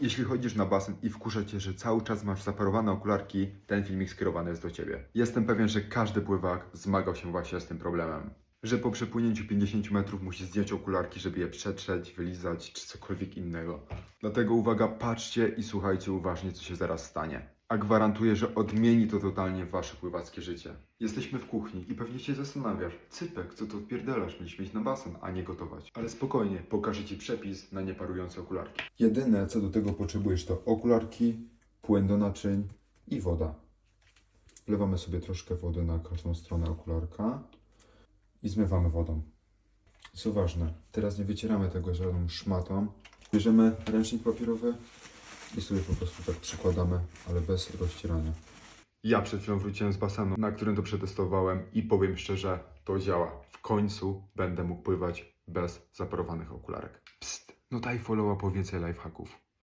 Jeśli chodzisz na basen i wkurza cię, że cały czas masz zaparowane okularki, ten filmik skierowany jest do ciebie. Jestem pewien, że każdy pływak zmagał się właśnie z tym problemem. Że po przepłynięciu 50 metrów musi zdjąć okularki, żeby je przetrzeć, wylizać czy cokolwiek innego. Dlatego uwaga, patrzcie i słuchajcie uważnie, co się zaraz stanie. A gwarantuję, że odmieni to totalnie wasze pływackie życie. Jesteśmy w kuchni i pewnie się zastanawiasz, Cypek, co to odpierdalasz, mieliśmy iść na basen, a nie gotować. Ale spokojnie, pokażę ci przepis na nieparujące okularki. Jedyne, co do tego potrzebujesz, to okularki, płyn do naczyń i woda. Wlewamy sobie troszkę wody na każdą stronę okularka i zmywamy wodą. Co ważne, teraz nie wycieramy tego żadną szmatą. Bierzemy ręcznik papierowy i sobie po prostu tak przykładamy, ale bez rozcierania. Ja przed chwilą wróciłem z basenu, na którym to przetestowałem i powiem szczerze, to działa. W końcu będę mógł pływać bez zaparowanych okularek. Psst, no daj followa po więcej lifehacków.